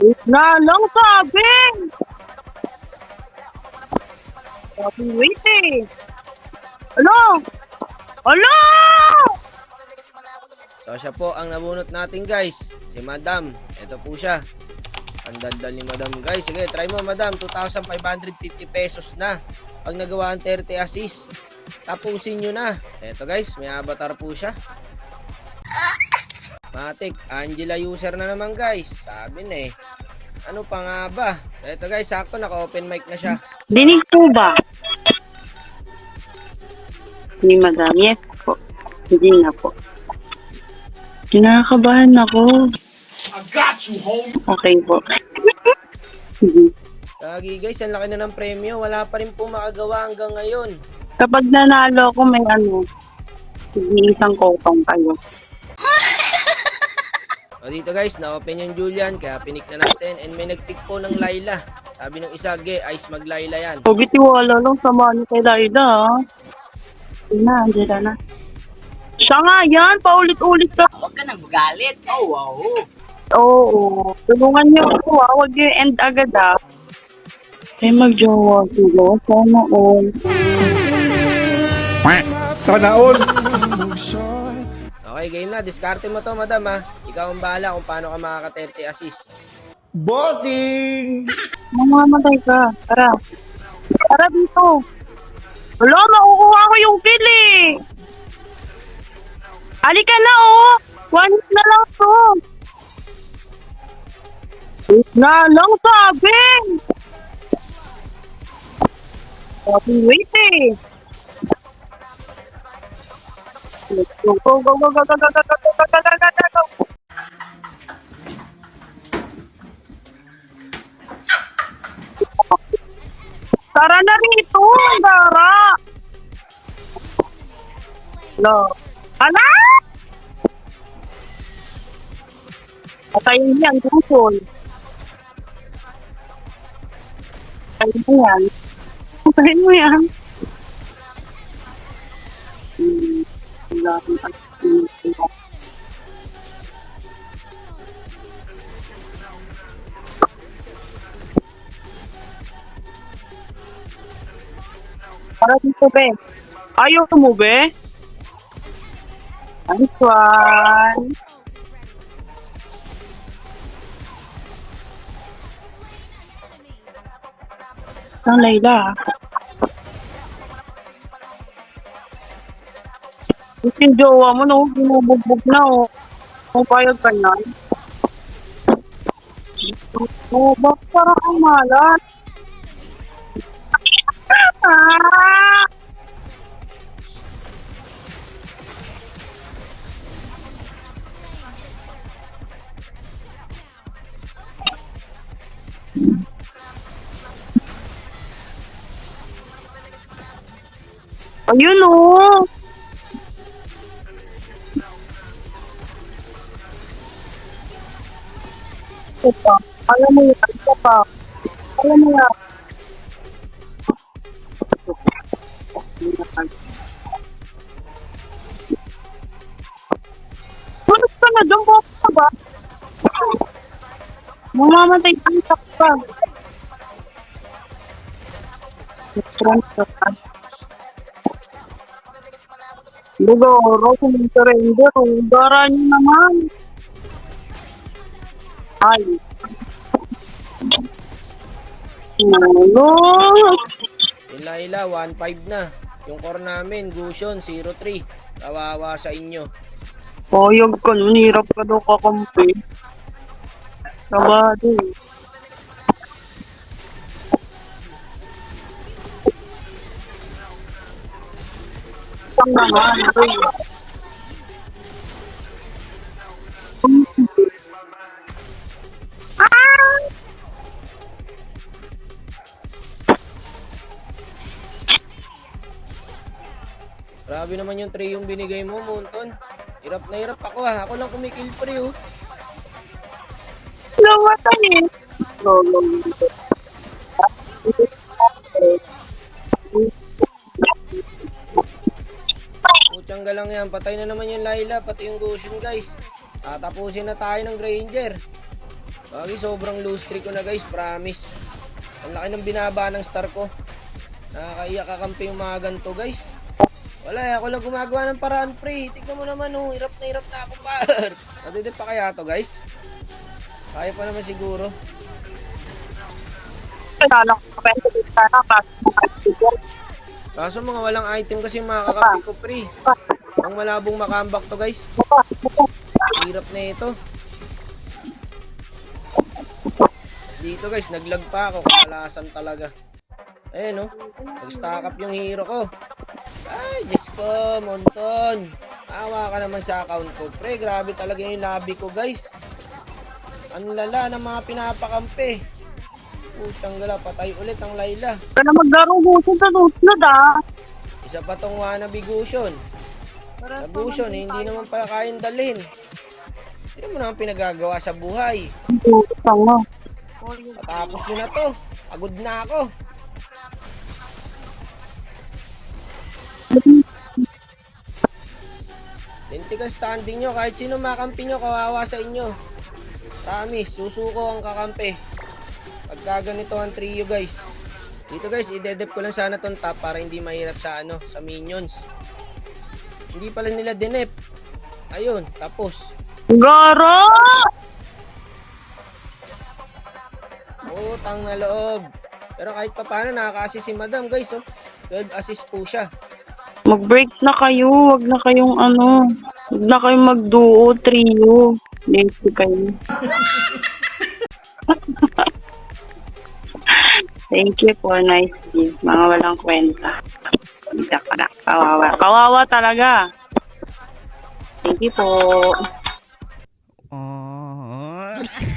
Wait na lang sabi! Wait eh! Ano? Ano? So siya po ang nabunot natin guys. Si Madam. Ito po siya. Ang daldal ni Madam guys. Sige, try mo Madam. 2,550 pesos na. Pag nagawa ang 30 assist. Tapusin nyo na. Ito guys, may avatar po siya. Matik, Angela user na naman guys. Sabi na eh. Ano pa nga ba? Ito guys, sakto naka-open mic na siya. Dinig po ba? Ni Madam, yes po. Hindi na po. Kinakabahan ako. I got you, homie. Okay po. Lagi guys, ang laki na ng premyo. Wala pa rin po makagawa hanggang ngayon. Kapag nanalo ako, may ano, isang kopang kayo. O dito guys, na-open yung Julian, kaya pinik na natin. And may nag-pick po ng Laila. Sabi ng isa, ge, ice mag-Laila yan. Huwag itiwala lang sa money kay Laida, ha? Na, andyan na. Siya nga yan, paulit-ulit ka. Huwag ka nang magalit. Oh, wow. Oo, tulungan niyo ako, ha? Huwag niyo end agad, ha? Ay, magjowa sila. Sana all. Sana all. Okay, game na. Diskarte mo to, madam ha. Ikaw ang bahala kung paano ka makaka-30 assist. Bossing! Mamamatay ka. Tara. Tara dito. Wala, makukuha ko yung kill eh. Halika na oh. One hit na lang to. Wait na lang sabi. Sabi, wait eh. Go, go, go, go, go. No. Ala! Patayin tungkol. Patayin mo yan. Patayin mo. para Ayumu be. aí be. Nice one. Don't não down. Ito yung jowa mo, no? Binubugbog na, oh. Kung payag ka na. Oh, bakit parang ang malat? Ayun oh. Ito pa. Alam mo yan. Ito pa. Alam mo yan. Tulog ka na doon ka ba? Mamamatay ang ka. Bugoro, kung surrender, udara niyo naman. Ay. Ano? Yung Laila, 1.5 na. Yung core namin, Gusion, 0.3. Kawawa sa inyo. Payag ka nun, hirap ka daw kakampi. Sabado. Isang naman, Grabe naman yung tray yung binigay mo, Monton. Hirap na hirap ako ha. Ako lang kumikill pre oh. Namatay eh. No, no, no. Putyang galang yan. Patay na naman yung Laila, pati yung Gusion guys. Tatapusin na tayo ng Granger. Lagi sobrang low streak ko na guys, promise. Ang laki ng binaba ng star ko. Nakakaiyak kakampi yung mga ganito guys. Wala, ako lang gumagawa ng paraan pre. Tignan mo naman oh, hirap na hirap na ako par. Natitip pa kaya to guys? Kaya pa naman siguro. Kaso mga walang item kasi mga kakampi ko pre. Ang malabong makambak to guys. Hirap na ito. Dito guys, naglag pa ako. Kamalasan talaga. Ayun no. Nag-stack up yung hero ko. Ay, Diyos ko, Monton. Awa ka naman sa account ko. Pre, grabe talaga yung lobby ko guys. Ang lala ng mga pinapakampi. Putang gala, patay ulit ang Layla. ka na maglaro gusto sa susunod ah. Isa pa tong wannabe Gusion. Sa Gusion, eh, hindi naman pala kayang dalhin. Hindi mo naman pinagagawa sa buhay. Patapos nyo na to. Pagod na ako. Lintik ang standing nyo. Kahit sino makampi nyo, kawawa sa inyo. Promise, susuko ang kakampi. Pagka ganito ang trio guys. Dito guys, idedep ko lang sana tong top para hindi mahirap sa ano, sa minions. Hindi pala nila dinep. Ayun, tapos. Gara! Utang na loob. Pero kahit pa paano, nakaka-assist si madam guys. Oh. 12 assist po siya. Mag-break na kayo. Huwag na kayong ano. Huwag na kayong magduo, trio. Lazy kayo. Thank you po. Nice gift. Mga walang kwenta. Isa ka na. Kawawa. Kawawa talaga. Thank you po. Aww.